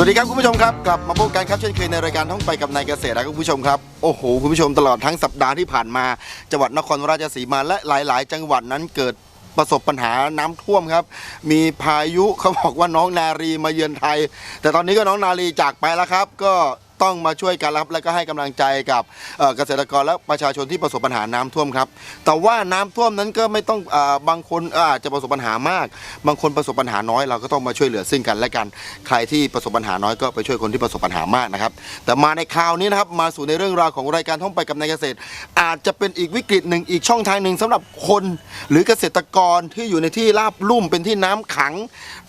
สวัสดีครับคุณผู้ชมครับกลับมาพบกันครับเช่นเคยในรายการท่องไปกับนายเกษตรนะครับคุณผู้ชมครับโอ้โหคุณผู้ชมตลอดทั้งสัปดาห์ที่ผ่านมา จังหวัดนครราชสีมาและหลาย ๆ จังหวัดนั้นเกิดประสบปัญหาน้ำท่วมครับ มีพายุเขาบอกว่าน้องนารีมาเยือนไทย แต่ตอนนี้ก็น้องนารีจากไปแล้วครับ ก็ ต้องมาช่วยกันรับและก็ให้กำลังใจกับเอ่อเกษตรกรและประชาชนที่ประสบปัญหาน้ำท่วมครับ แต่ว่าน้ำท่วมนั้นก็ไม่ต้องเออบางคนอาจจะประสบปัญหามาก บางคนประสบปัญหาน้อยเราก็ต้องมาช่วยเหลือซึ่งกันและกัน ใครที่ประสบปัญหาน้อยก็ไปช่วยคนที่ประสบปัญหามากนะครับ แต่มาในคราวนี้นะครับมาสู่ในเรื่องราวของรายการท่องไปกับนายเกษตร อาจจะเป็นอีกวิกฤตหนึ่งอีกช่องทางหนึ่งสำหรับคน หรือเกษตรกรที่อยู่ในที่ราบลุ่มเป็นที่น้ำขัง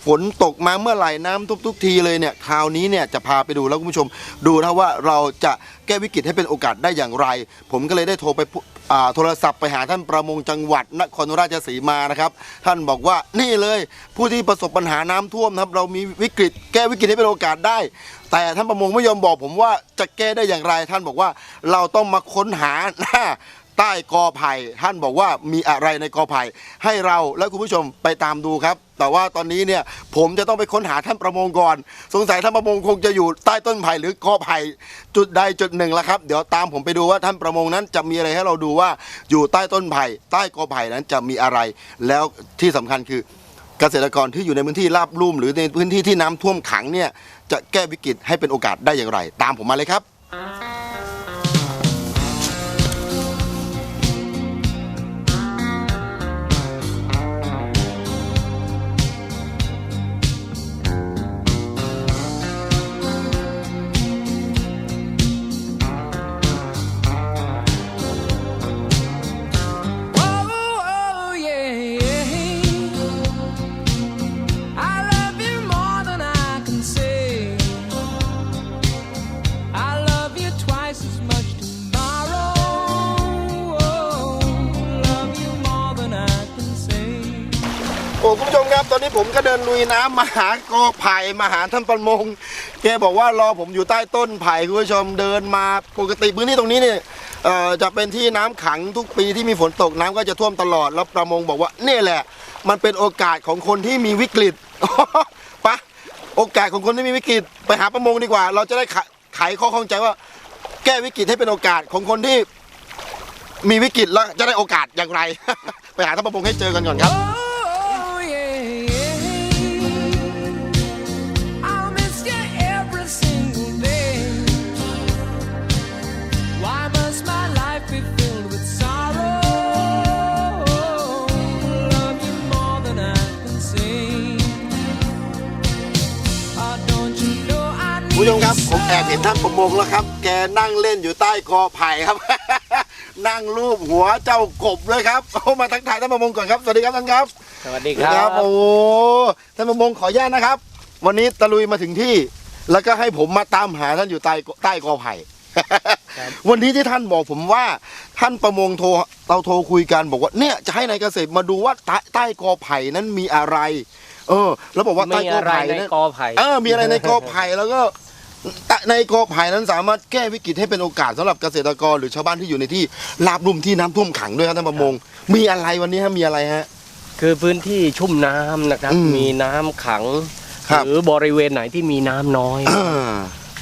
ฝนตกมาเมื่อไหร่น้ำทุกทุกทีเลยเนี่ยคราวนี้เนี่ยจะพาไปดูแล้วคุณผู้ชมดูนะว่าเราจะแก้วิกฤตให้เป็นโอกาสได้อย่างไร ผมก็เลยได้โทรไปโทรศัพท์ไปหาท่านประมงจังหวัดนครราชสีมานะครับ ท่านบอกว่านี่เลยผู้ที่ประสบปัญหาน้ำท่วมครับเรามีวิกฤต แก้วิกฤตให้เป็นโอกาสได้ แต่ท่านประมงไม่ยอมบอกผมว่าจะแก้ได้อย่างไร ท่านบอกว่าเราต้องมาค้นหาหน้า ใต้กอไผ่ท่านบอกว่ามีอะไรในกอไผ่ให้เราและคุณผู้ชมไปตามดูครับ แต่ว่าตอนนี้เนี่ยผมจะต้องไปค้นหาท่านประมงก่อน สงสัยท่านประมงคงจะอยู่ใต้ต้นไผ่หรือกอไผ่จุดใดจุดหนึ่งแล้วครับ เดี๋ยวตามผมไปดูว่าท่านประมงนั้นจะมีอะไรให้เราดูว่าอยู่ใต้ต้นไผ่ใต้กอไผ่นั้นจะมีอะไร แล้วที่สำคัญคือเกษตรกรที่อยู่ในพื้นที่ราบลุ่มหรือในพื้นที่ที่น้ำท่วมขังเนี่ยจะแก้วิกฤตให้เป็นโอกาสได้อย่างไร ตามผมมาเลยครับ นี้ผมก็เดินลุยน้ำมาหากอไผ่มาหาท่านประมงแกบอกว่ารอผมอยู่ใต้ต้นไผ่คุณผู้ชมเดินมาปกติพื้นที่ตรงนี้เนี่ยจะเป็นที่น้ำขังทุกปีที่มีฝนตกน้ำก็จะท่วมตลอดแล้วประมงบอกว่านี่แหละ มันเป็นโอกาสของคนที่มีวิกฤตปะโอกาสของคนที่มีวิกฤตไปหาประมงดีกว่า เราจะได้ไขไขข้อข้องใจว่า แก้วิกฤตให้เป็นโอกาสของคนที่มีวิกฤตแล้วจะได้โอกาสอย่างไร ไปหาท่านประมงให้เจอกันก่อนครับ แอบเห็นท่านประมงแล้วครับ แกนั่งเล่นอยู่ใต้กอไผ่ครับ นั่งรูปหัวเจ้ากบเลยครับเอามาทักทายท่านประมงก่อนครับสวัสดีครับท่านครับสวัสดีครับ โอ้โหท่านประมงขออนุญาตนะครับ วันนี้ตะลุยมาถึงที่ แล้วก็ให้ผมมาตามหาท่านอยู่ใต้ใต้กอไผ่วันนี้ที่ท่านบอกผมว่า ท่านประมงโทรเราโทรคุยกันบอกว่าเนี่ยจะให้นายเกษตรมาดูว่าใต้ใต้กอไผ่นั้นมีอะไร เออ แล้วบอกว่าใต้มีกออะไรไผ่ในนั้นกอไผ่เออมีอะไรในกอไผ่แล้วก็ตะ ในกอไผ่นั้นสามารถแก้วิกฤตให้เป็นโอกาสสำหรับเกษตรกรหรือชาวบ้านที่อยู่ในที่ราบลุ่มที่น้ำท่วมขังด้วยครับท่านประมง มีอะไรวันนี้ฮะมีอะไรฮะ คือพื้นที่ชุ่มน้ำนะครับ อืมมีน้ำขัง ครับ หรือบริเวณไหนที่มีน้ำน้อย อ่า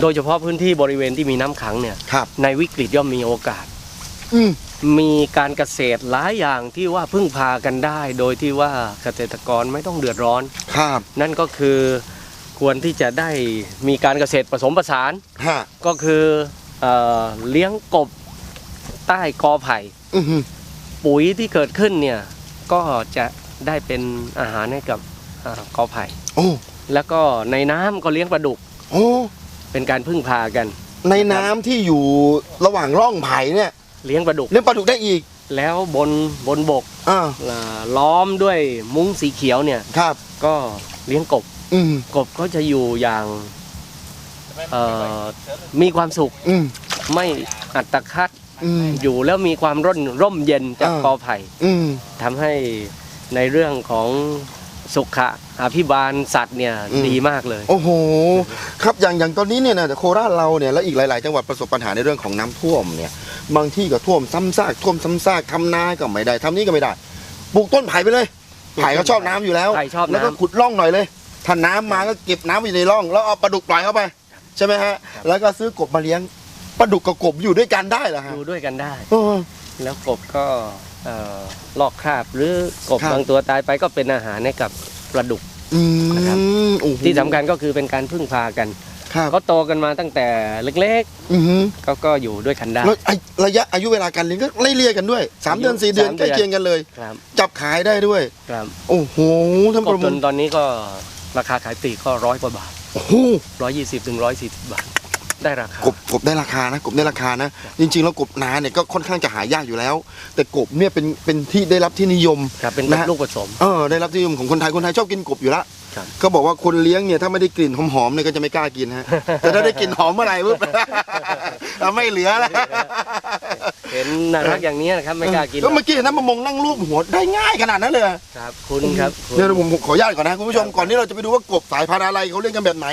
โดยเฉพาะพื้นที่บริเวณที่มีน้ำขังเนี่ย ครับ ในวิกฤตย่อมมีโอกาส อืม มีการเกษตรหลายอย่างที่ว่าพึ่งพากันได้ โดยที่ว่าเกษตรกรไม่ต้องเดือดร้อน ครับ นั่นก็คือ ควรที่จะได้มีการเกษตรผสมผสาน ฮะก็คือเอ่อเลี้ยงกบใต้กอไผ่ อือหือปุ๋ยที่เกิดขึ้นเนี่ยก็จะได้เป็นอาหารให้กับเอ่อกอไผ่ โอ้แล้วก็ในน้ำก็เลี้ยงปลาดุกโอ้เป็นการพึ่งพากัน ในน้ำที่อยู่ระหว่างร่องไผ่เนี่ยเลี้ยงปลาดุก เลี้ยงปลาดุกได้อีกแล้วบนบนบกอ่าเอ่อล้อมด้วยมุ้งสีเขียวเนี่ย ครับก็เลี้ยงกบ อืมกบก็จะอยู่อย่างเอ่อมีความสุขอืมไม่อัตคัดอืม อยู่แล้วมีความร่นร่มเย็นจากอ่า กอไผ่อืม ทำให้ในเรื่องของสุขะอภิบาลสัตว์เนี่ยอืม ดีมากเลย โอ้โห ครับอย่างอย่างตอนนี้เนี่ยนะโคราชเราเนี่ยและอีกหลาย ๆ จังหวัดประสบปัญหาในเรื่องของน้ำท่วมเนี่ย บางที่ก็ท่วมซ้ำซากท่วมซ้ำซากทำนาก็ไม่ได้ทำนี้ก็ไม่ได้ปลูกต้นไผ่ไปเลยไผ่เขาชอบน้ำอยู่แล้วไผ่ชอบน้ำ แล้วก็ขุดร่องหน่อยเลย ถ้าน้ำมาก็เก็บน้ำไว้ในร่อง แล้วเอาปลาดุกปล่อยเข้าไป ใช่ไหมฮะ แล้วก็ซื้อกบมาเลี้ยงปลาดุกกับกบอยู่ด้วยกันได้เหรอฮะอยู่ด้วยกันได้ เออ แล้วกบก็เอ่อลอกคราบหรือกบครับ บางตัวตายไปก็เป็นอาหารให้กับปลาดุก อืนะครับ มโอ้โหที่สำคัญก็คือเป็นการพึ่งพากันครับเขาโตกันมาตั้งแต่เล็กอือหือๆก็ก็อยู่ด้วยกันได้ แล้วไอ้ระยะอายุเวลาการเลี้ยงก็ไล่เลี่ยกันด้วยสามเดือนสี่เดือนสามใกล้เคียงกันเลย ครับจับขายได้ด้วย ครับโอ้โหท่านกปบระจมงนตอนนี้ก็ ราคาขายปลีกก็ร้อยกว่าบาทโอ้โหร้อยยี่สิบถึงร้อยสี่สิบบาท ได้ราคากบกบได้ราคานะกบได้ราคานะ จริง ๆ แล้วกบนาเนี่ยก็ค่อนข้างจะหายากอยู่แล้ว แต่กบเนี่ยเป็นเป็นที่ได้รับที่นิยม ครับเป็นนะฮะ ลูกผสม เออได้รับที่นิยมของคนไทยคนไทยชอบกินกบอยู่แล้ว ครับ ก็บอกว่าคนเลี้ยงเนี่ยถ้าไม่ได้กลิ่นหอมๆเนี่ยก็จะไม่กล้ากินฮะ แต่ถ้าได้กลิ่นหอมเมื่อไหร่ปุ๊บ เอาไม่เหลือแล้วเห็นน่ารักอย่างนี้นะครับไม่กล้ากินหรก็อกเมื่อกี้เห็นน้ำมะมงนั่งรูปหัวได้ง่ายขนาดนั้นเลยครับ คุณครับคุณ เดี๋ยวผมผมขออนุญาตก่อนนะคุณผู้ชมก่อนที่เราจะไปดูว่ากบสายพันธุ์อะไรเขาเลี้ยงกันแบบไหน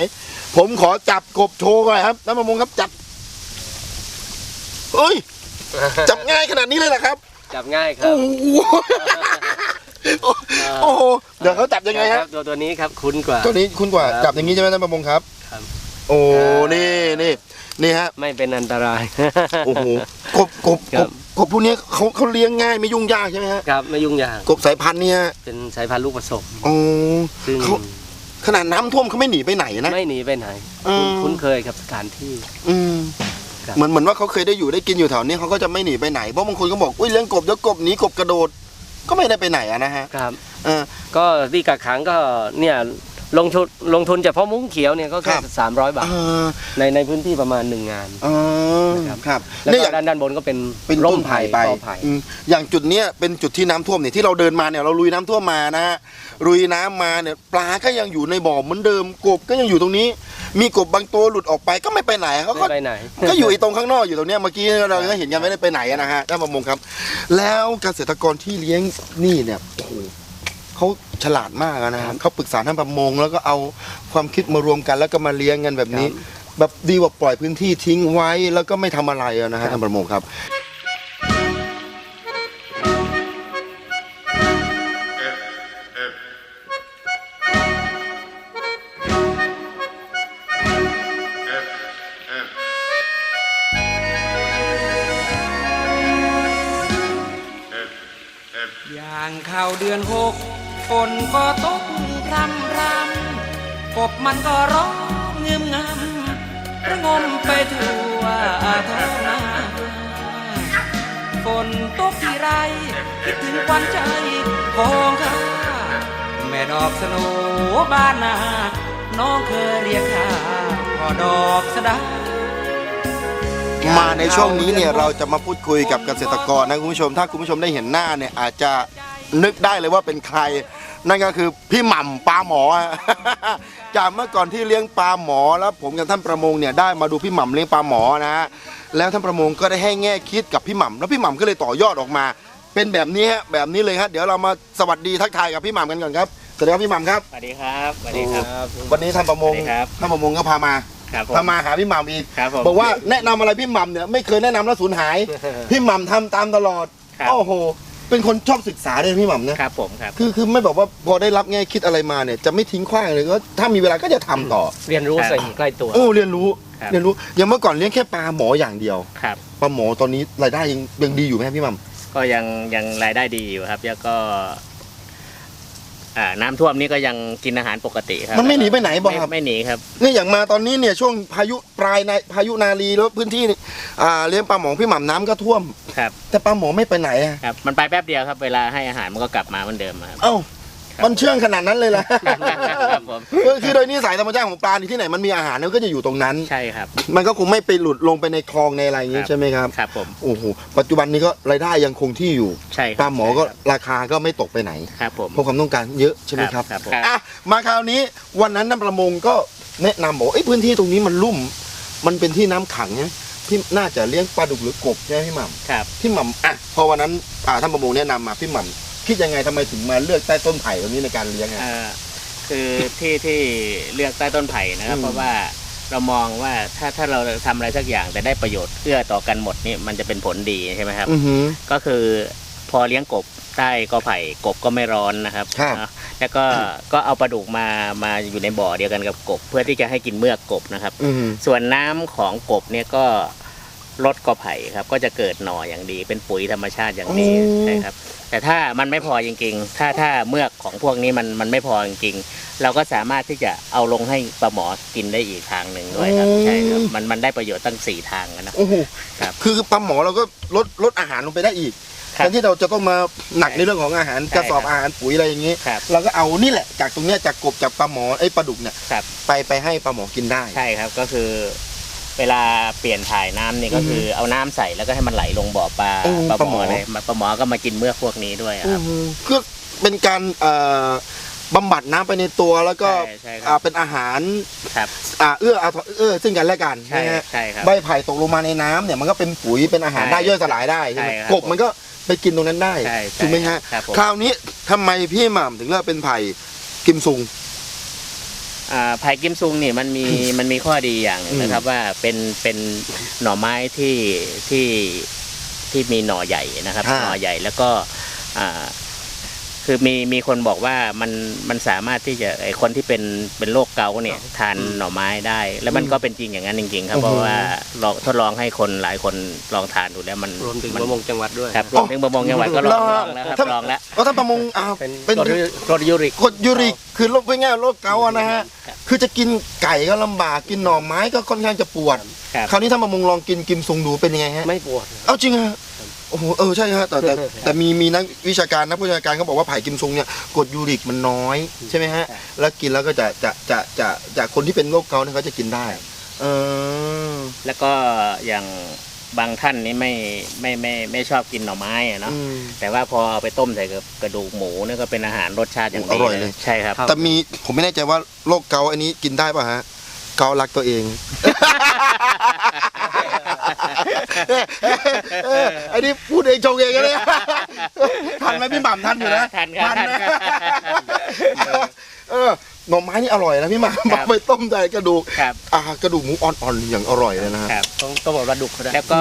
ผมขอจับกบโชว์ก่อนครับน้ำมะมงครับจับเอ้ยจับง่ายขนาดนี้เลยเหรอครับ จับง่ายครัโอ้บโห โอ้โหเดี๋ยวเขาจับยังไงคฮะรับตัวตัวนี้ครับคุ้นกว่า ตัวนี้คุณกว่าครับจับอย่างนี้ใช่ไหมน้ำมะมงครับครับ โอ้นี่นี่นี่ฮะไม่เป็นอันตรายโอ้โหกบกบครักบบกบพวกเนี้ยเขาเขาเลี้ยงง่ายไม่ยุ่งยากใช่ไหมฮะครับไม่ยุ่งยากกบสายพันธุ์เนี่ยเป็นสายพันธุ์ลูกผสมโอ้ซึ่งเขาขนาดน้ำท่วมเขาไม่หนีไปไหนนะไม่หนีไปไหนอืมคุ้นเคยกับสถานที่ อืมครับเหมือนเหมือนว่าเขาเคยได้อยู่ได้กินอยู่แถวนี้เขาก็จะไม่หนีไปไหนเพราะบางคนก็บอกอุ้ยเลี้ยงกบเดี๋ยวกบหนีกบกระโดด ก็ไม่ได้ไปไหนอะนะฮะครับ เออ ก็ที่กักขังก็เนี่ยลงทุนลงทุนเฉพาะมุ้งเขียวเนี่ยก็แค่ครับ สามร้อยบาทเออในในพื้นที่ประมาณหนึ่งงาน เออนะครับ ครับแล้วเนี่ยอก็ย่างด้านด้านบนก็เป็นเป็นร่ต้มนไผ่ไปกอไผ่อืมอย่างจุดเนี้ยเป็นจุดที่น้ำท่วมเนี่ยที่เราเดินมาเนี่ยเราลุยน้ำท่วมมานะฮะลุยน้ำมาเนี่ยปลาก็ยังอยู่ในบ่อเหมือนเดิมกบก็ยังอยู่ตรงนี้ มีกบบางตัวหลุดออกไปก็ไม่ไปไหนเขาก็ไม่ไปไหน ก็อยู่ไอ้ตรงข้างนอกอยู่ตรงเนี้ยเมื่อกี้เราก็เห็นกันไม่ได้ไปไหนอะนะฮะท่านประมงครับ แล้วเกษตรกรที่เลี้ยงนี่เนี่ยโอ้โหเขาฉลาดมากอะนะฮะเขาปรึกษาท่านประมง แล้วก็เอาความคิดมารวมกันแล้วก็มาเลี้ยงกันแบบนี้ แบบดีกว่าปล่อยพื้นที่ทิ้งไว้แล้วก็ไม่ทำอะไรอะนะฮะท่านประมงครับ ฝนก็ตกพรำพรำกบมันก็ร้องเงืมงำระงมไปทั่วท้องนาฝนตกที่ไรคิดถึงควันใจของข้าแม่ดอกสโนบ้านนา น้องเคยเรียกข้าพอดอกสดามาในช่วงนี้เนี่ยเราจะมาพูดคุยกับเกษตรกรนะคุณผู้ชม ถ้าคุณผู้ชมได้เห็นหน้าเนี่ยอาจจะนึกได้เลยว่าเป็นใคร นั่นก็คือพี่หม่ำปลาหมอฮะจากเมื่อก่อนที่เลี้ยงปลาหมอแล้วผมกับท่านประมงเนี่ยได้มาดูพี่หม่ำเลี้ยงปลาหมอนะฮะแล้วท่านประมงก็ได้ให้แง่คิดกับพี่หม่ำแล้วพี่หม่ำก็เลยต่อยอดออกมา เป็นแบบนี้ฮะแบบนี้เลยฮะเดี๋ยวเรามาสวัสดีทักทายกับพี่หม่ำกันก่อนครับสวัสดีครับพี่หม่ำครับ สวัสดีครับสวัสดีครับ วันนี้ท่านประมงสวัสดีครับ ท่านประมงก็พามาครับผม พามาหาพี่หม่ำอีกครับผม บอกว่าแนะนำอะไรพี่หม่ำเนี่ยไม่เคยแนะนำแล้วสูญหาย พี่หม่ำทำตามตลอดครับ โอ้โห เป็นคนชอบศึกษาเลยพี่หม่ำนะ ครับผมครับ คือคือไม่แบบว่าพอได้รับแง่คิดอะไรมาเนี่ยจะไม่ทิ้งขว้างเลยก็ถ้ามีเวลาก็จะทำต่อ เรียนรู้สิ่งใกล้ตัว โอ้เรียนรู้ครับ เรียนรู้อย่างเมื่อก่อนเลี้ยงแค่ปลาหมออย่างเดียวครับ ปลาหมอตอนนี้รายได้ยังยังดีอยู่ไหมพี่หม่ก็ยังยังรายได้ดีอยู่ครับ แล้วก็ อ่าน้ำท่วมนี่ก็ยังกินอาหารปกติครับมันไม่หนีไปไหนบอกไม่ครับ ไม่หนีครับ นี่อย่างมาตอนนี้เนี่ยช่วงพายุปลายในพายุนาลีแล้วพื้นที่นี่อ่าเลี้ยงปลาหมอพี่หม่ำน้ำก็ท่วม ครับ แต่ปลาหมอไม่ไปไหนอะครับ มันไปแป๊บเดียวครับ เวลาให้อาหารมันก็กลับมาเหมือนเดิมครับ เอ้า มันเชื่องขนาดนั้นเลยล่ะครับผมเออคือโดยนิสัยธรรมชาติของปลานี่ที่ไหนมันมีอาหารมันก็จะอยู่ตรงนั้น ใช่ครับ มันก็คงไม่ไปหลุดลงไปในคลองในอะไรอย่างนี้ครับใช่ไหมครับครับผมโอ้โหปัจจุบันนี้ก็รายได้ยังคงที่อยู่ใช่ครับปลาหมอก็ราคาก็ไม่ตกไปไหนครับผมเพราะความต้องการเยอะใช่ไหมครับครับผมอะมาคราวนี้วันนั้นน้ำประมงก็แนะนำบอกว่าเอ้ยพื้นที่ตรงนี้มันลุ่ม มันเป็นที่น้ำขังเนี่ยพี่น่าจะเลี้ยงปลาดุกหรือกบใช่ไหมพี่หม่ำครับพี่หม่ำอะพอวันนั้นอ่าท่านประมงแนะนำมาพี่หม่ำ คิดยังไงทำไมถึงมาเลือกใต้ต้นไผ่ตรงนี้ในการเลี้ยงอะ เอ่อคือที่ที่เลือกใต้ต้นไผ่นะครับ อืม เพราะว่าเรามองว่าถ้าถ้าเราทำอะไรสักอย่างแต่ได้ประโยชน์เอื้อต่อกันหมดนี่มันจะเป็นผลดีใช่ไหมครับ อือหือ ก็คือพอเลี้ยงกบใต้กอไผ่กบก็ไม่ร้อนนะครับครับนะแล้วก็ก็เอาปลาดุกมามาอยู่ในบ่อเดียวกันกับกบ เพื่อที่จะให้กินเมือกกบนะครับ อือหือ ส่วนน้ำของกบเนี่ยก็ ลดกอไผ่ครับ ก็จะเกิดหน่ออย่างดี เป็นปุ๋ยธรรมชาติอย่างดีใช่ครับ แต่ถ้ามันไม่พอจริงๆ ถ้าถ้าเมือกของพวกนี้มันมันไม่พอจริงๆ เราก็สามารถที่จะเอาลงให้ปลาหมอกินได้อีกทางหนึ่งด้วยครับ ใช่ครับ มันมันได้ประโยชน์ตั้งสี่ทางนะ โอ้โหครับคือปลาหมอเราก็ลดลดอาหารลงไปได้อีกครัแทบนที่เราจะต้องมาหนักในเรื่องของอาหารใช่กระสอบครับ อาหารปุ๋ยอะไรอย่างนี้ ครับ เราก็เอานี่แหละจากตรงเนี้ยจากกบจากปลาหมอไอ้ปลาดุกเนี่ยครับ ไปไปให้ปลาหมอกินได้ ใช่ครับก็คือ เวลาเปลี่ยนถ่ายน้ำนี่ก็คือเอาน้ำใส่แล้วก็ให้มันไหลลงบ่อปลาอืมปลาปลาหหมมออเลยปลาหมอก็มากินเมือกพวกนี้ด้วยครับคือเป็นการเอ่อบำบัดน้ำไปในตัวแล้วก็ใช่ใช่ครับ อ่าเป็นอาหารครับ อ่าเอื้ออาทรเอื้อซึ่งกันและกันใช่นะฮะใช่ครับ ใบไผ่ตกลงมาในน้ำเนี่ยมันก็เป็นปุ๋ยเป็นอาหารใช่ได้ย่อยสลายได้ใช่ไหมใช่ครับกบมันก็ไปกินตรงนั้นได้ใช่ใช่ถูกไหมฮะครับผม คราวนี้ทำไมพี่หม่ำถึงเลือกเป็นไผ่กิมซุง อ่าไผ่กิมซุงนี่มันมีมันมีข้อดีอย่างหนึงนะครับว่าเป็นเป็นหน่อไม้ที่ที่ที่มีหน่อใหญ่นะครับอ่าหน่อใหญ่แล้วก็อ่า คือมีมีคนบอกว่ามันมันสามารถที่จะไอคนที่เป็นเป็นโรคเกาต์เนี่ยทานหน่อไม้ได้ แล้วมันก็เป็นจริงอย่างนั้นจริง ๆ ครับเพราะว่าลองทดลองให้คนหลายคนลองทานดูแล้วมันรวมถึงนประมงจังหวัดด้วยครับรวมถึงประมงจังหวัดก็ลองลองแล้วครับท่านลองแล้วก็ท่านประมงอ่าเป็นเป็นรถรถยูริกกรดยูริกคือโรคง่ายๆโรคเกาต์อะนะฮะครับคือจะกินไก่ก็ลำบากกินหน่อไม้ก็ค่อนข้างจะปวดครับคราวนี้ท่านประมงลองกินกิมซุงดูเป็นยังไงฮะไม่ปวด เอาจริงฮะโอ้โหเออใช่ฮะแต่แต่แต่มีมีนักวิชาการนักวิชาการเขาบอกว่าไผ่กิมซุงเนี่ยกรดยูริกมันน้อยใช่ไหมฮะครับแล้วกินแล้วก็จะจะจะจะจะคนที่เป็นโรคเกาต์เนี่ยเขาจะกินได้เออแล้วก็อย่างบางท่านนี่ไม่ไม่ไม่ไม่ชอบกินหน่อไม้อะเนาะอืมแต่ว่าพอเอาไปต้มใส่กับกระดูกหมูเนี่ยก็เป็นอาหารรสชาติอย่างดีอร่อยเลยใช่ครับ แต่มีผมไม่แน่ใจว่าโรคเกาต์อันนี้กินได้ป่ะฮะ เการักตัวเอง เออไอ้นี่พูดเองชงเองเลยทันไหมพี่หม่ำทันอยู่นะทันครับทันนะเออหน่อไม้นี่อร่อยนะพี่หม่ำเอาไปต้มใส่กระดูกครับ อ่ากระดูกหมูอ่อนๆอย่างอร่อยเลยนะฮะ ครับ ต้องต้องบอกระดุกเขาได้แล้วก็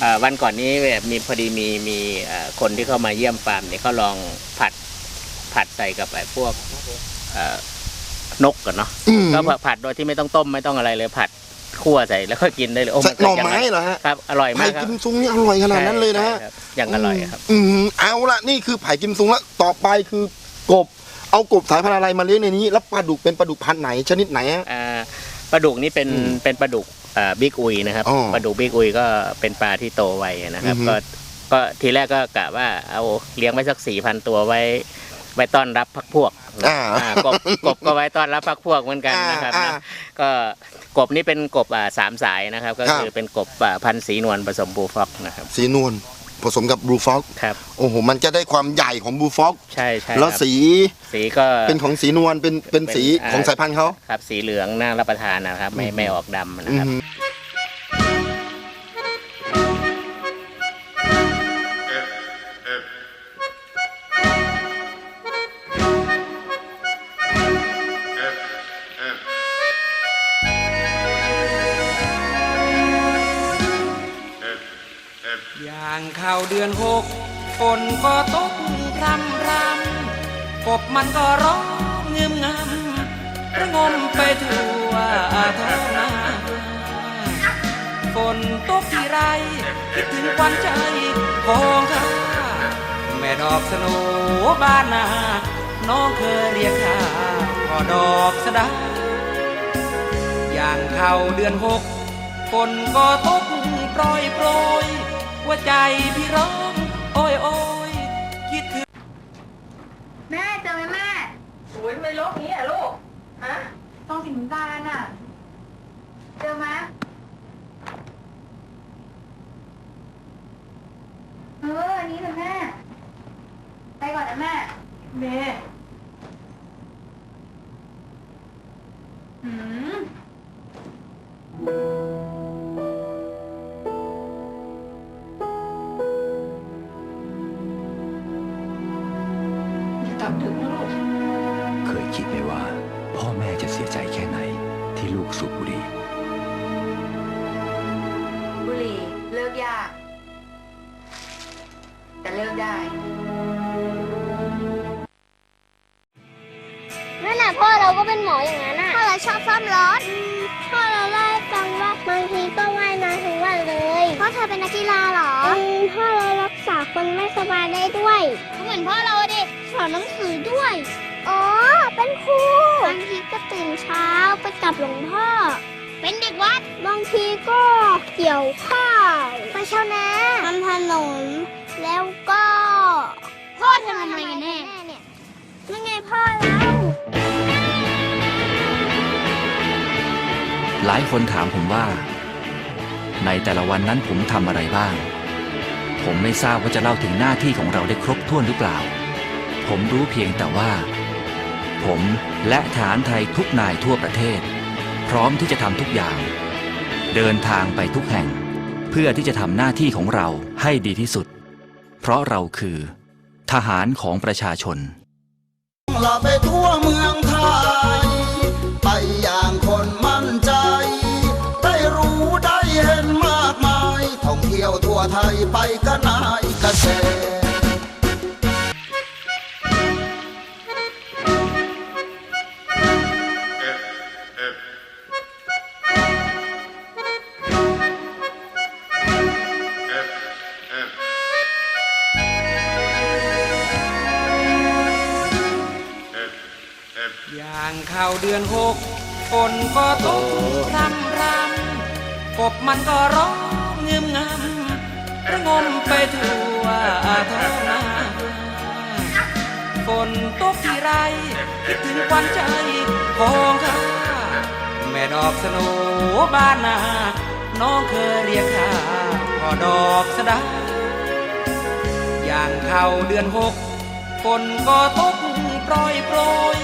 เอ่อวันก่อนนี้แบบมีพอดีมีมีเอ่อคนที่เข้ามาเยี่ยมฟาร์มเนี่ยเขาลองผัดผัดใส่กับไอ้พวกเอ่อ นกกันเนาะอืมก็ผัดโดยที่ไม่ต้องต้มไม่ต้องอะไรเลยผัดคั่วใส่แล้วก็กินได้เลยโอ้ใส่ก็หน่อยังไม้เหรอฮะครับอร่อยไผ่มากครักิบมซุงนี่อร่อยขนาดนั้นเลยนะฮะ ใช่ครับยังอร่อยครับ อืมเอาละนี่คือไผ่กิมซุงแล้วต่อไปคือกบ เอากบสายพันธุ์อะไรมาเลี้ยงในนี้แล้วปลาดุกเป็นปลาดุกพันธุ์ไหนชนิดไหนฮะ อ่าปลาดุกนี่เป็นอืมเป็นปลาดุกบิ๊กอุยนะครับอ๋อปลาดุกบิ๊กอุยก็เป็นปลาที่โตไวนะครับอือฮึ ก็ก็ทีแรกก็กะว่าเอาเลี้ยงไว้สักสี่พันตัวไว้ไว้ต้อนรับพักพวกนะ อ่าอ่ากบกบก็ไว้ต้อนรับพักพวกเหมือนกันนะครับอ่านะอ่าก็กบนี่เป็นกบอ่าสามสายนะครับ ก็ครับคือเป็นกบอ่าพันธุ์สีนวลผสมบูฟ็อกนะครับสีนวลผสมกับบลูฟ็อกครับโอ้โหมันจะได้ความใหญ่ของบลูฟ็อกใช่ใช่แล้วครับสีสีก็ เป็นของสีนวลเป็นเป็นสีเป็นอ่า ของสายพันธุ์เขา ครับสีเหลืองน่ารับประทานนะครับ ไม่ไม่ออกดำนะอืครับม คิดถึงควันใจของข้าแม่ดอกสโนบานนา น้องเคยเรียกข้าพอดอกสะดาอย่างเข้าเดือนหกฝนก็ตกโปรยโปรยหัวใจพี่ร้องโอ้ยโอ้ยคิดถึงแม่เจอไหมแม่โอ้ยไม่ลกนี้อะลูกฮะตรงสินตาลอะ เจอไหม เอออันนี้เลยแม่ ไปก่อนนะแม่ เมหืม อย่ากลับดึกนะลูก เคยคิดไหมว่า พ่อแม่จะเสียใจแค่ไหนที่ลูกสูบบุหรี่ บุหรี่เลิกยาก แต่เลิกได้นั่นน่ะพ่อเราก็เป็นหมออย่างนั้นน่ะพ่อเราชอบซ่อมรถพ่อเราเล่าให้ฟังว่าบางทีก็ว่ายน้ำทั้งวันเลยพ่อเธอเป็นนักกีฬาเหรอพ่อเรารักษาคนไม่สบายได้ด้วยเหมือนพ่อเราดิสอนหนังสือด้วยอ๋อเป็นครูบางทีก็ตื่นเช้าไปกับหลวงพ่อ เป็นเด็กวัดบางทีก็เกี่ยวข้าวไปชาวนาทำถนน แล้วก็พ่อทำอะไรกันแน่เนี่ยนั่นไงพ่อเราหลายคนถามผมว่า ในแต่ละวันนั้นผมทำอะไรบ้าง ผมไม่ทราบว่าจะเล่าถึงหน้าที่ของเราได้ครบถ้วนหรือเปล่า ผมรู้เพียงแต่ว่า ผมและฐานไทยทุกนายทั่วประเทศ พร้อมที่จะทำทุกอย่าง เดินทางไปทุกแห่ง เพื่อที่จะทำหน้าที่ของเราให้ดีที่สุด เพราะเราคือ ทหารของประชาชนลาไปทั่วเมืองไทย ไปอย่างคนมั่นใจ ได้รู้ได้เห็นมากมาย ท่องเที่ยวทั่วไทยไปก็นายเกษตรางเข้าเดือนหกฝนก็ตกรำรำกบมันก็ร้องเงืมงำระงมไปทั่วท้องนาฝนตกที่ไรคิดถึงควันใจของข้าแม่ดอกสโนบ้านนาน้องเคยเรียกข้าพอดอกสดาอย่างเข้าเดือนหกฝนก็ตกโปรยโปรย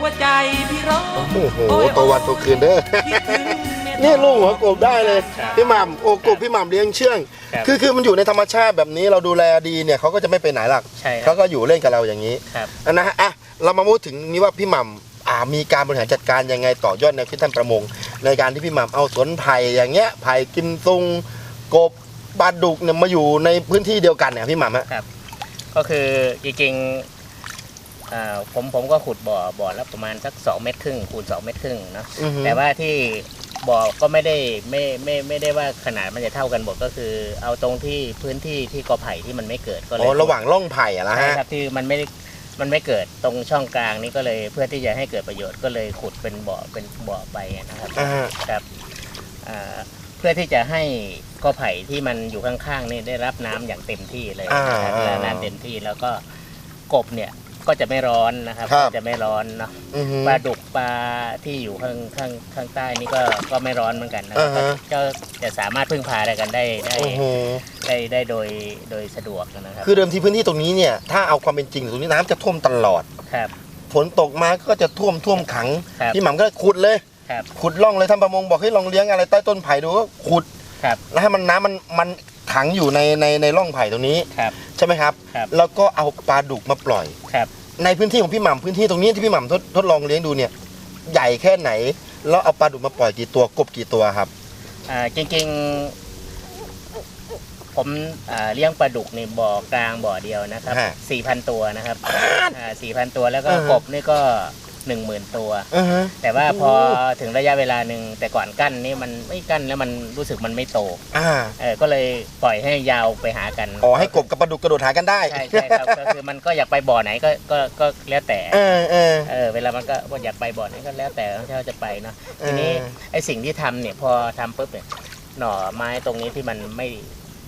หัวใจพี่ร้องโอ้โหโอ้ยตัววันตัวคืนเด้อคิดถึงแม่นี่ลูกหัวกบได้เลยครับพี่หม่ำโอ้กบพี่หม่ำเลี้ยงเชื่องครับคือคือมันอยู่ในธรรมชาติแบบนี้เราดูแลดีเนี่ยเขาก็จะไม่ไปไหนหรอกใช่ครัเขาบก็อยู่เล่นกับเราอย่างนี้ครับนะฮะอะเรามาพูดถึงนี้ว่าพี่หม่ำอ่ามีการบริหารจัดการยังไงต่อยอดแนวคิดท่านประมง ในการที่พี่หม่ำเอาสวนไผ่อย่างเงี้ยไผ่กิมซุงกบปลาดุกเนี่ยมาอยู่ในพื้นที่เดียวกันเนี่ยพี่หม่ำฮะก็คือจริงๆอ่า ผมผมก็ขุดบ่อบ่อละประมาณสัก2เมตรครึ่งคูณ2เมตรครึ่งเนาะอือฮึ แต่ว่าที่บ่อก็ไม่ได้ไม่ไม่ไม่ได้ว่าขนาดมันจะเท่ากันหมดก็คือ เอาตรงที่พื้นที่ที่กอไผ่ที่มันไม่เกิดก็เลอ๋ย อระหว่างร่องไผ่อะนะใช่ฮะ ครับที่มันไม่ได้มันไม่เกิดตรงช่องกลางนี้ก็เลยเพื่อที่จะให้เกิดประโยชน์ก็เลยขุดเป็นบ่อเป็นบ่อไปนะครับอ่าฮะ ครับอ่าเพื่อที่จะให้กอไผ่ที่มันอยู่ข้างๆนี่ได้รับน้ำอย่างเต็มที่เลยนะครับอ่าและน้ำเต็มที่แล้วก็กบเนี่ย ก็จะไม่ร้อนนะครับครับ ก็จะไม่ร้อนเนาะอือฮึ ปลาดุกปลาที่อยู่ข้างข้างข้างใต้นี่ก็ก็ไม่ร้อนเหมือนกันนะครัอ่าบฮะ ก็จะสามารถพึ่งพาอะไรกันได้ได้โอ้โหได้ได้โดยโดยสะดวกนะครับคือเดิมทีพื้นที่ตรงนี้เนี่ยถ้าเอาความเป็นจริงตรงนี้น้ำจะท่วมตลอด ครับ ฝนตกมาก็จะท่วมท่วมขัง ครับพี่หม่ำก็ขุดเลย ครับขุดร่องเลยท่านประมงบอกให้ลองเลี้ยงอะไรใต้ต้นไผ่ดูก็ขุดครับ แล้วให้มันน้ำมันมัน ขังอยู่ในในในร่องไผ่ตรงนี้ครับ ใช่ไหมครับ ครับ แล้วก็เอาปลาดุกมาปล่อย ครับในพื้นที่ของพี่หม่ำพื้นที่ตรงนี้ที่พี่หม่ำทดทดลองเลี้ยงดูเนี่ย ใหญ่แค่ไหน แล้วเอาปลาดุกมาปล่อยกี่ตัวกบกี่ตัวครับ อ่าจริงๆ ผมอ่าเลี้ยงปลาดุกในบ่อกลางบ่อเดียวนะครับฮะสี่พันตัวนะครับอ่าสี่พันตัวแล้วก็อ่าฮะ กบนี่ก็ หนึ่งหมื่นตัว อ่าฮะ แต่ว่าโอ้พอถึงระยะเวลาหนึ่งแต่ก่อนกั้นนี่มันไม่กั้นแล้วมันรู้สึกมันไม่โตอ่าเออก็เลยปล่อยให้ยาวไปหากันอ๋อให้กบกับปลาดุกกระโดดหากันได้ใช่ใช่ครับก็คือมันก็อยากไปบ่อไหนก็ก็ก็แล้วแต่ เออเออ เออเวลามันก็ว่าอยากไปบ่อไหนก็แล้วแต่ถ้าจะไปเนาะเออ ทีนี้ไอสิ่งที่ทำเนี่ยพอทำปุ๊บเนี่ยหน่อไม้ตรงนี้ที่มันไม่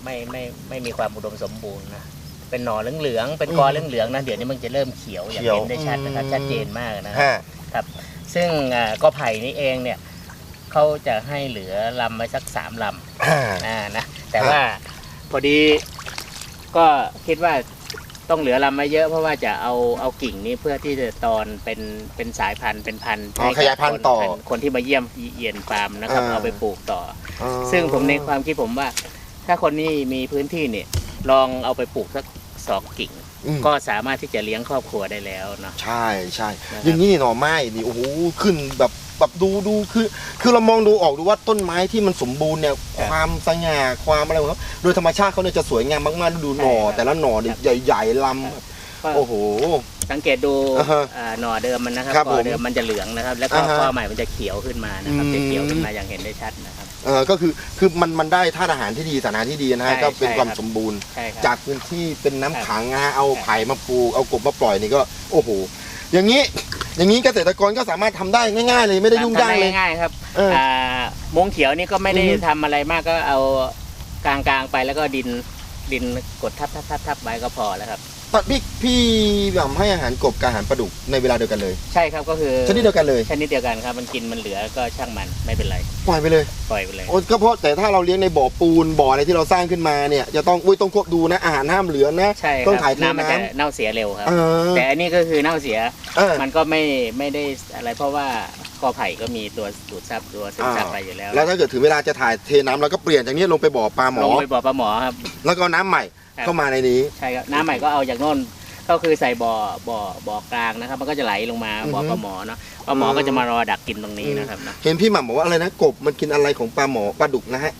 ไม่ไม่ไม่มีความอุดมสมบูรณ์นะ เป็นหน่อเหลืองๆเป็นกอเหลืองๆนะเดี๋ยวนี้มันจะเริ่มเขียวอย่างเขียวเห็นได้ชัดนะครับอืมชัดเจนมากนะฮะครับ ซึ่งอ่าก็ไผ่นี้เองเนี่ยเขาจะให้เหลือลำไว้สักสามลำอ่าอ่านะแต่ว่าพอดีก็คิดว่าต้องเหลือลำมาเยอะเพราะว่าจะเอาเอากิ่งนี้เพื่อที่จะตอนเป็นเป็นสายพันธุ์เป็นพันธุ์อ๋อให้กับขยายพันธุ์ต่อคนคนที่มาเยี่ยมเยียนฟาร์มนะครับอ่าเอาไปปลูกต่ออ๋ออซึ่งผมในความคิดผมว่า ถ้าคนนี้มีพื้นที่เนี่ย ลองเอาไปปลูกสักสองกิ่ง อืม ก็สามารถที่จะเลี้ยงครอบครัวได้แล้วเนาะ ใช่ใช่นะครับ อย่างนี้นี่หน่อไม้นี่โอ้โหขึ้นแบบแบบดูดูคือ คือเรามองดูออกดูว่าต้นไม้ที่มันสมบูรณ์เนี่ยความสง่าความอะไรของเขาโดยธรรมชาติเขาเนี่ยจะสวยงามมากๆดูหน่อ แต่ละหน่อเนี่ยใหญ่ๆลำแบบก็โอ้โห สังเกตดูอ่าฮะอ่าหน่อเดิมมันนะครับครับหน่อผมเดิมมันจะเหลืองนะครับ แล้วก็อ่าฮะข้อใหม่มันจะเขียวขึ้นมานะครับอืมจะเขียวขึ้นมาอย่างเห็นได้ชัดนะครับ เออก็คือคือมันมันได้ธาตุอาหารที่ดีสารอาหารที่ดีนะฮะใช่ก็เป็นใช่ความครับ สมบูรณ์ ใช่ครับ จากพื้นที่เป็นน้ำครับขังนะฮะเอาครับไผ่มาปลูกเอากบมาปล่อยนี่ก็โอ้โห อย่างนี้ อย่างนี้เกษตรกรก็สามารถทำได้ง่าย ๆ เลยไม่ได้ยุ่งยากทำเลยง่ายๆครับเอออ่มงเขียวนี่ก็ไม่ได้อือฮึ ทำอะไรมากก็เอากลางๆไปแล้วก็ดินดินกดทับทับทับทับไว้ก็พอแล้วครับ ตอนพี่พี่แบบให้อาหารกบกับอาหารปลาดุกในเวลาเดียวกันเลย ใช่ครับก็คือชนิดเดียวกันเลยชนิดเดียวกันครับ มันกินมันเหลือก็ช่างมันไม่เป็นไรปล่อยไปเลยปล่อยไปเลยโอ้ก็เพราะแต่ถ้าเราเลี้ยงในบ่อปูนบ่ออะไรที่เราสร้างขึ้นมาเนี่ยจะต้องอุ้ยต้องควบดูนะอาหารห้ามเหลือนะใช่คต้องรับถ่ายเทน้ำมันจะน้ำ เน่าเสียเร็วครับ เออ แต่อันนี้ก็คือเน่าเสีย เออ มันก็ไม่ไม่ได้อะไรเพราะว่ากอไผ่ก็มีตัวดูดซับตัวซึมซับไปอยู่แล้วแล้วถ้าเกิดถึงเวลาจะถ่ายเทน้ำเราก็เปลี่ยนจากนี้ลงไปบ่อปลาหมลองไปบ่อปลาหมอครับ แล้วก็เอาน้ำใหม่ ครับ เข้ามาในนี้ ใช่ครับน้ำใหม่ก็เอาจากโน่นก็คือใส่บ่อบ่อบ่อกลางนะครับ มันก็จะไหลลงมาอือฮึบ่อปลาหมอเนาะปลาหมออืมก็จะมารอดักกินตรงนี้นะครับนะเห็นพี่หม่ำบอกว่าอะไรนะกบมันกินอะไรของปลาหมอปลาดุกนะฮะ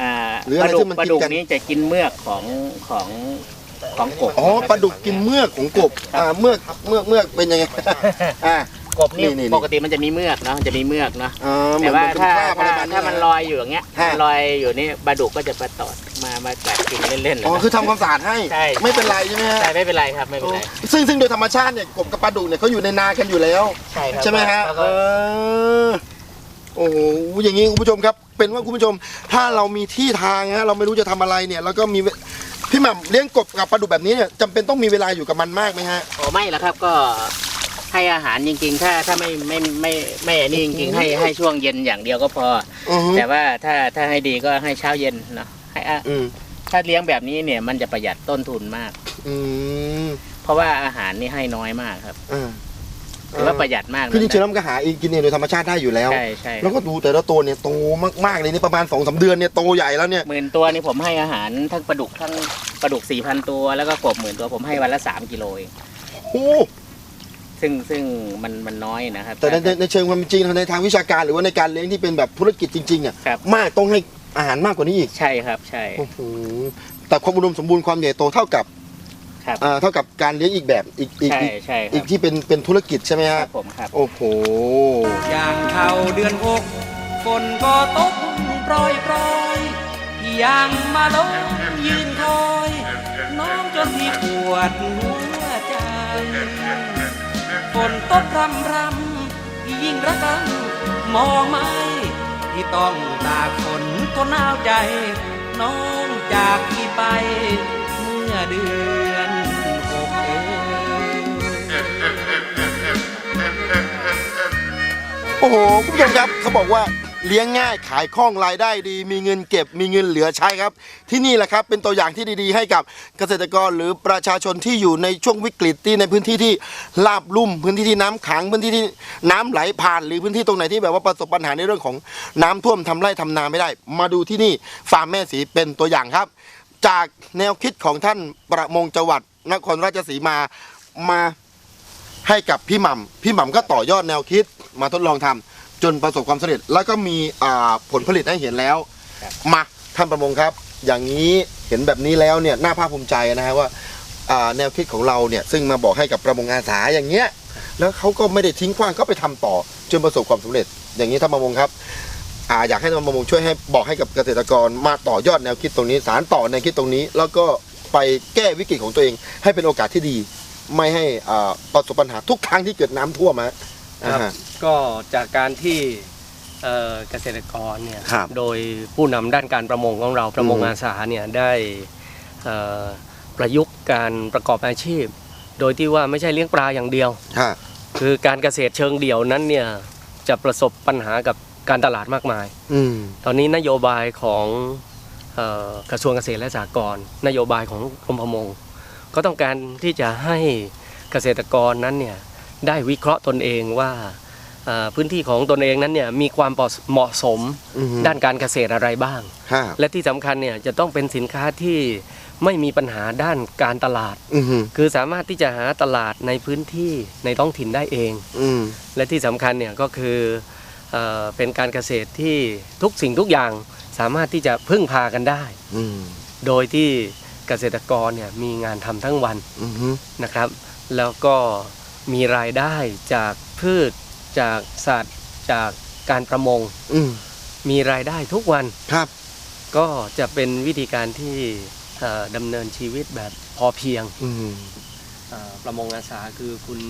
อ่าหรือปอะไรลาดุที่กมันปลาดุกกินกัน นี้จะกินเมือกของของของกบ อ๋อปลาดุกกินเมือกของกบอ่าเมือกเมือกเมือกเป็นยังไง อ่า กบนี่นี่นี่ ปกติมันจะมีเมือกเนาะมันจะมีเมือกเนาะอ่าเหมืแต่อนว่าเป็นถ้าคราบอะไรถ้าแบบนี้ถ้ามันลอยอยู่อย่างเงี้ยฮะ มันลอยอยู่นี่ปลาดุกก็จะมาตอด มามากัดกินเล่นๆเลยอ๋อคือทำความสะอาดให้ใช่ไม่เป็นไรใช่ไหมฮะใช่ไม่เป็นไรครับไม่เป็นไรซึ่งซึ่งโดยธรรมชาติเนี่ยกบกับปลาดุกเนี่ยเขาอยู่ในนากันอยู่แล้ว ใช่ครับใช่ไหมฮะแล้วเอก็อโอ้โหอย่างนี้คุณผู้ชมครับ เป็นว่าคุณผู้ชม ถ้าเรามีที่ทางฮะเราไม่รู้จะทำอะไรเนี่ย แล้วก็มีเวพี่หม่ำเลี้ยงกบกับปลาดุกแบบนี้เนี่ยจำเป็นต้องมีเวลาอยู่กับมันมากไหมฮะอ๋อไม่ละครับก็ให้อาหารจริง ๆ ถ้าถ้าไม่ไม่ไม่ไม่อันนี้จริง ๆ ให้ให้ช่วงเย็นอย่างเดียวก็พอ อือฮึ แต่ว่าถ้าถ้าให้ดีก็ให้เช้าเย็นเนาะ ให้อะอืมถ้าเลี้ยงแบบนี้เนี่ยมันจะประหยัดต้นทุนมาก อืมเพราะว่าอาหารนี่ให้น้อยมากครับอ่าถือว่าประหยัดมากคือจริงๆนะแล้วมันก็หาเองกินเองโดยธรรมชาติได้อยู่แล้ว ใช่ใช่แล้วก็ดูแต่ละตัวเนี่ยโตมากๆเลยนี่ประมาณสองสาเดือนเนี่ยโตใหญ่แล้วเนี่ยหมื่นตัวนี่ผมให้อาหารทั้งปลาดุกทั้งปลาดุกสี่พันตัวแล้วก็กบหมื่นตัวผมให้วันละสามกิโลเองโอ้ซึ่งซึ่งมันมันน้อยนะครับ แต่ในในในเชิงความเป็นจริงในทางวิชาการหรือว่าในการเลี้ยงที่เป็นแบบธุรกิจจริงๆอะครับมากต้องให้ อาหารมากกว่านี้อีกใช่ครับใช่ โอ้โหแต่ความอุดมสมบูรณ์ความใหญ่โตเท่ากับครับ อ่าเท่ากับการเลี้ยงอีกแบบอีกอีกใช่อีกใช่คอีรักบที่เป็นเป็นธุรกิจใช่ไหมคฮะรับผมครับ โอ้โห อย่างเข้าเดือนหกฝนก็ตกโปรยโปรยพี่ยังมาลงยืนคอย น้องจนพี่ปวดหัวใจฝนตกรำรำพี่ยิ่งระกำมองไม่ ที่ต้องตากฝนทนหนาวใจ น้องจากที่ไป เมื่อเดือนหกเอ่ยโอ้โห คุณผู้ชมครับเขาบอกว่า เลี้ยงง่ายขายคล่องรายได้ดี มีเงินเก็บมีเงินเหลือใช้ครับ ที่นี่แหละครับเป็นตัวอย่างที่ดีๆ ให้กับเกษตรกรหรือประชาชนที่อยู่ในช่วงวิกฤตที่ในพื้นที่ที่ลาบลุ่ม พื้นที่ที่น้ำขังพื้นที่ที่น้ำไหลผ่าน หรือพื้นที่ตรงไหนที่แบบว่าประสบปัญหาในเรื่องของน้ำท่วมทำไร่ทำนาไม่ได้ มาดูที่นี่ฟาร์มแม่สีเป็นตัวอย่างครับ จากแนวคิดของท่านประมงจังหวัดนครราชสีมามา ให้กับพี่หม่ำพี่หม่ำก็ต่อยอดแนวคิดมาทดลองทำ จนประสบความสำเร็จ แล้วก็มีอ่าผลผลิตให้เห็นแล้ว ครับ มาท่านประมงครับ อย่างนี้เห็นแบบนี้แล้วเนี่ยน่าภาคภูมิใจนะฮะว่าอ่าแนวคิดของเราเนี่ยซึ่งมาบอกให้กับประมงอาสาอย่างเงี้ยแล้วเขาก็ไม่ได้ทิ้งขว้างก็ไปทำต่อจนประสบความสำเร็จ อย่างนี้ท่านประมงครับอ่าอยากให้ท่านประมงช่วยให้บอกให้กับเกษตรกรมาต่อยอดแนวคิดตรงนี้ สารต่อแนวคิดตรงนี้ แล้วก็ไปแก้วิกฤตของตัวเอง ให้เป็นโอกาสที่ดี ไม่ให้อ่าประสบปัญหาทุกครั้งที่เกิดน้ำท่วมฮะ ครับอ่าฮะก็จากการที่เอ่อเกษตรกรเนี่ยครับโดยผู้นำด้านการประมงของเราประมงอืมอาสาเนี่ยได้เอ่อประยุกต์การประกอบอาชีพ โดยที่ว่าไม่ใช่เลี้ยงปลาอย่างเดียวฮะคือการเกษตรเชิงเดี่ยวนั้นเนี่ยจะประสบปัญหากับการตลาดมากมายอืมตอนนี้นโยบายของเอ่อกระทรวงเกษตรและสหกรณ์นโยบายของกรมประมง ก็ต้องการที่จะให้เกษตรกรนั้นเนี่ย ได้วิเคราะห์ตนเองว่าเอ่อพื้นที่ของตนเองนั้นเนี่ยมีความเหมาะสมอืมด้านการเกษตรอะไรบ้างฮะและที่สำคัญเนี่ยจะต้องเป็นสินค้าที่ไม่มีปัญหาด้านการตลาดอืมคือสามารถที่จะหาตลาดในพื้นที่ในท้องถิ่นได้เองอืมและที่สำคัญเนี่ยก็คือเออเป็นการเกษตรที่ทุกสิ่งทุกอย่างสามารถที่จะพึ่งพากันได้อืมโดยที่เกษตรกรเนี่ยมีงานทำทั้งวันอืมนะครับ แล้วก็ มีรายได้จากพืช จากสัตว์ จากการประมงอืมมีรายได้ทุกวันครับ ก็จะเป็นวิธีการที่เอ่อดำเนินชีวิตแบบพอเพียงอืมเอ่อประมงอาสาคือคุณ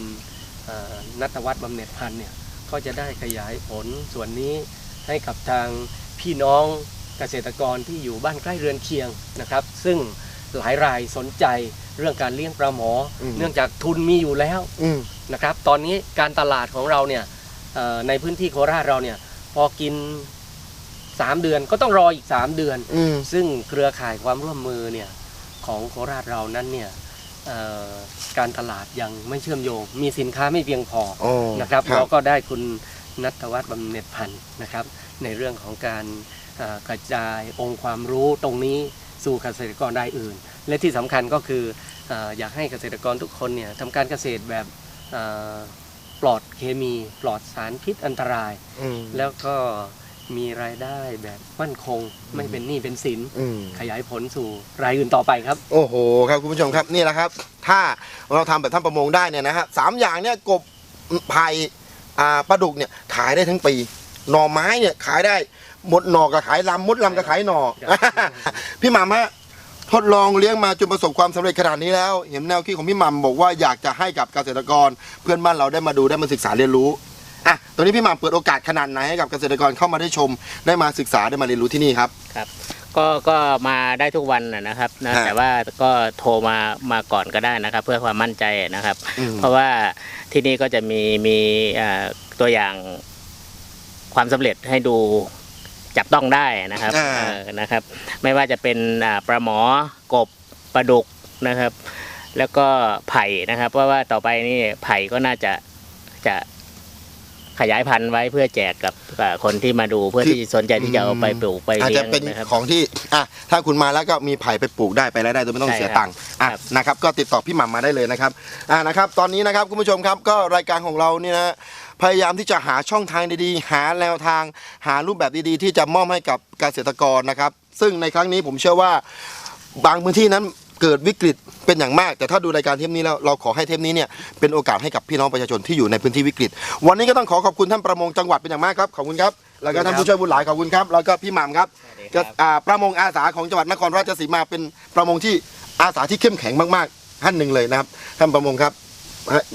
เอ่อนัทวัฒน์บำเหน็จพันธ์เนี่ยก็จะได้ขยายผลส่วนนี้ให้กับทางพี่น้องเกษตรกรที่อยู่บ้านใกล้เรือนเคียงนะครับ ซึ่งหลายรายสนใจ เรื่องการเลี้ยงปลาหมออมเนื่องจากทุนมีอยู่แล้วอืมนะครับตอนนี้การตลาดของเราเนี่ยเอ่อในพื้นที่โคราชเราเนี่ยพอกิน 3 เดือนก็ต้องรออีก 3 เดือนอืมซึ่งเครือข่ายความร่วมมือเนี่ยของโคราชเรานั้นเนี่ยเอ่อการตลาดยังไม่เชื่อมโยง มีสินค้าไม่เพียงพอโอ้นะครับครัเราบก็ได้คุณนัทวัฒน์บำเหน็จพันธ์นะครับ ในเรื่องของการเอ่อกระจายองค์ความรู้ตรงนี้สู่เกษตรกรรายอื่น และที่สำคัญก็คือเอ่ออยากให้เกษตรกรทุกคนเนี่ยทำการเกษตรแบบเอ่อปลอดเคมีปลอดสารพิษอันตรายอืมแล้วก็มีรายได้แบบมั่นคง ไม่เป็นหนี้เป็นสินอืมขยายผลสู่รายอื่นต่อไปครับ โอ้โห ครับคุณผู้ชมครับนี่แหละครับ ถ้าเราทำแบบท่านประมงได้เนี่ยนะฮะสามอย่างเนี่ยกบไผ่อ่าปลาดุกเนี่ยขายได้ทั้งปี หน่อไม้เนี่ยขายได้หมดหน่อก็ขายลำมดลำก็ขายหน่อครับพี่หม่ำฮะ ทดลองเลี้ยงมาจนประสบความสำเร็จขนาดนี้แล้ว เห็นแนวคิดของพี่หม่ำบอกว่าอยากจะให้กับเกษตรกร เพื่อนบ้านเราได้มาดูได้มาศึกษาเรียนรู้อะตอนนี้พี่หม่ำเปิดโอกาสขนาดไหนให้กับเกษตรกรเข้ามาได้ชม ได้มาศึกษาได้มาเรียนรู้ที่นี่ครับครับ ก็ก็มาได้ทุกวันนะนะครับนะฮะแต่ว่าก็โทรมามาก่อนก็ได้นะครับ เพื่อความมั่นใจนะครับอืมเพราะว่าที่นี่ก็จะมีมีเอ่อตัวอย่างความสำเร็จให้ดู จับต้องได้นะครับอ่า เออนะครับ ไม่ว่าจะเป็นอ่าปลาหมอกบปลาดุกนะครับ แล้วก็ไผ่นะครับเพราะว่าต่อไปนี่ไผ่ก็น่าจะจะ ขยายพันธุ์ไว้เพื่อแจกกับกับคนที่มาดูเพื่อที่สนใจที่จะเอาไปปลูกไปอาจเลี้จะยงเป็นนะครับของที่อะถ้าคุณมาแล้วก็มีไผ่ไปปลูกได้ไปรายได้โดยไม่ต้องใช่เสียครับตังค์อะครับนะครับก็ติดต่อพี่หม่ำมาได้เลยนะครับอ่านะครับ ตอนนี้นะครับคุณผู้ชมครับก็รายการของเราเนี่ยนะพยายามที่จะหาช่องทางดีๆ หาแนวทาง หารูปแบบดีๆ ที่จะมอบให้กับเกษตรกรนะครับ ซึ่งในครั้งนี้ผมเชื่อว่าบางพื้นที่นั้น เกิดวิกฤตเป็นอย่างมาก แต่ถ้าดูรายการเทปนี้แล้วเราขอให้เทปนี้เนี่ยเป็นโอกาสให้กับพี่น้องประชาชนที่อยู่ในพื้นที่วิกฤต วันนี้ก็ต้องขอขอบคุณท่านประมงจังหวัดเป็นอย่างมากครับขอบคุณครับแล้วก็ท่านผู้ช่วยบุญหลายขอบคุณครับแล้วก็พี่หม่ำครับสวัสดีก็ครับอ่าประมงอาสาของจังหวัดนครราชสีมาเป็นประมงที่อาสาที่เข้มแข็งมากๆท่านหนึ่งเลยนะครับท่านประมงครับฮะ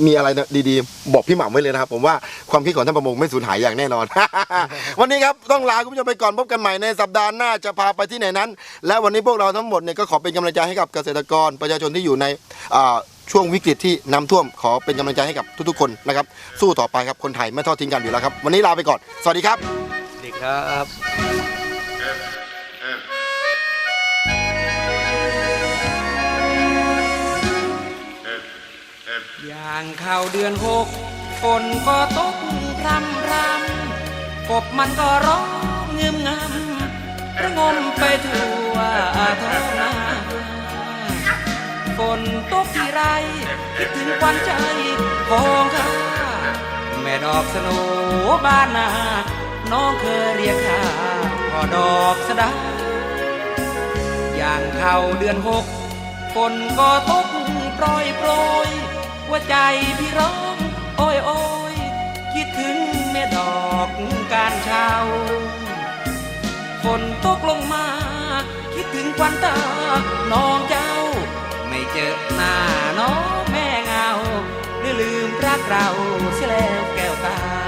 มีอะไรดีๆ บอกพี่หม่ำไว้เลยนะครับ ผมว่าความคิดของท่านประมงไม่สูญหายอย่างแน่นอน วันนี้ครับต้องลาคุณผู้ชมไปก่อนพบกันใหม่ในสัปดาห์หน้าจะพาไปที่ไหนนั้น และวันนี้พวกเราทั้งหมดเนี่ยก็ขอเป็นกำลังใจให้กับเกษตรกรประชาชนที่อยู่ในช่วงวิกฤตที่น้ำท่วมขอเป็นกำลังใจให้กับทุกๆคนนะครับ สู้ต่อไปครับคนไทยไม่ทอดทิ้งกันอยู่แล้วครับ วันนี้ลาไปก่อน สวัสดีครับสวัสดีครับ อย่างเข้าเดือนหกฝนก็ตกพรำรำกบมันก็ร้องเงึมงำระงมไปทั่วท้องนาฝนตกที่ไรคิดถึงควันใจของข้าแม่ดอกสโนบ้านนาน้องเคยเรียกข้าพอดอกสดาอย่างเข้าเดือนหกฝนก็ตกโปรยโปรย หัวใจพี่ร้อง โอ้ยโอ้ยคิดถึงแม่ดอกการเช้าฝนตกลงมา คิดถึงควันตา น้องเจ้า ไม่เจอหน้าน้องแม่เงาหรือลืมรักเราเสียแล้วแกวต้า